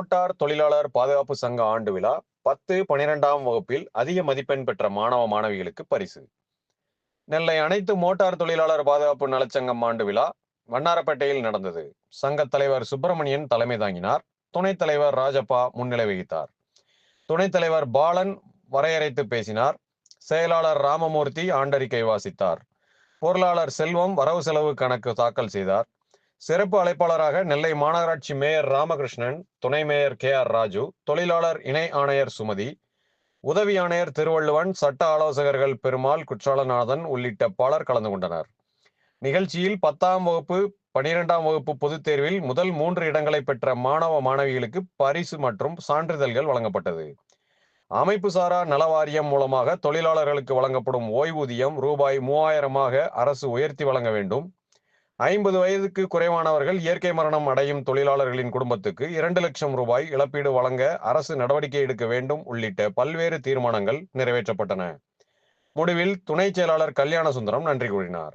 Motor தொழிலாளர் பாதுகாப்பு சங்க ஆண்டு விழா பத்து பனிரெண்டாம் வகுப்பில் அதிக மதிப்பெண் பெற்ற மாணவ மாணவிகளுக்கு பரிசு. நெல்லை அனைத்து மோட்டார் தொழிலாளர் பாதுகாப்பு நலச்சங்கம் ஆண்டு விழா வண்ணாரப்பேட்டையில் நடந்தது. சங்க தலைவர் சுப்பிரமணியன் தலைமை தாங்கினார். துணைத் தலைவர் ராஜப்பா முன்னிலை வகித்தார். துணைத் தலைவர் பாலன் வரையறைத்து பேசினார். செயலாளர் ராமமூர்த்தி ஆண்டறிக்கை வாசித்தார். பொருளாளர் செல்வம் வரவு செலவு கணக்கு தாக்கல் செய்தார். சிறப்பு அழைப்பாளராக நெல்லை மாநகராட்சி மேயர் ராமகிருஷ்ணன் துணை மேயர் கே ஆர் ராஜு தொழிலாளர் இணை ஆணையர் சுமதி உதவி ஆணையர் திருவள்ளுவன் சட்ட ஆலோசகர்கள் பெருமாள் குற்றாலநாதன் உள்ளிட்ட பலர் கலந்து கொண்டனர். நிகழ்ச்சியில் பத்தாம் வகுப்பு பனிரெண்டாம் வகுப்பு பொதுத் தேர்வில் முதல் மூன்று இடங்களை பெற்ற மாணவ மாணவிகளுக்கு பரிசு மற்றும் சான்றிதழ்கள் வழங்கப்பட்டது. அமைப்பு சாரா நல வாரியம் மூலமாக தொழிலாளர்களுக்கு வழங்கப்படும் ஓய்வூதியம் ரூபாய் மூவாயிரமாக அரசு உயர்த்தி வழங்க வேண்டும். ஐம்பது வயதுக்கு குறைவானவர்கள் இயற்கை மரணம் அடையும் தொழிலாளர்களின் குடும்பத்துக்கு இரண்டு லட்சம் ரூபாய் இழப்பீடு வழங்க அரசு நடவடிக்கை எடுக்க வேண்டும் உள்ளிட்ட பல்வேறு தீர்மானங்கள் நிறைவேற்றப்பட்டன. முடிவில் துணை செயலாளர் கல்யாண சுந்தரம் நன்றி கூறினார்.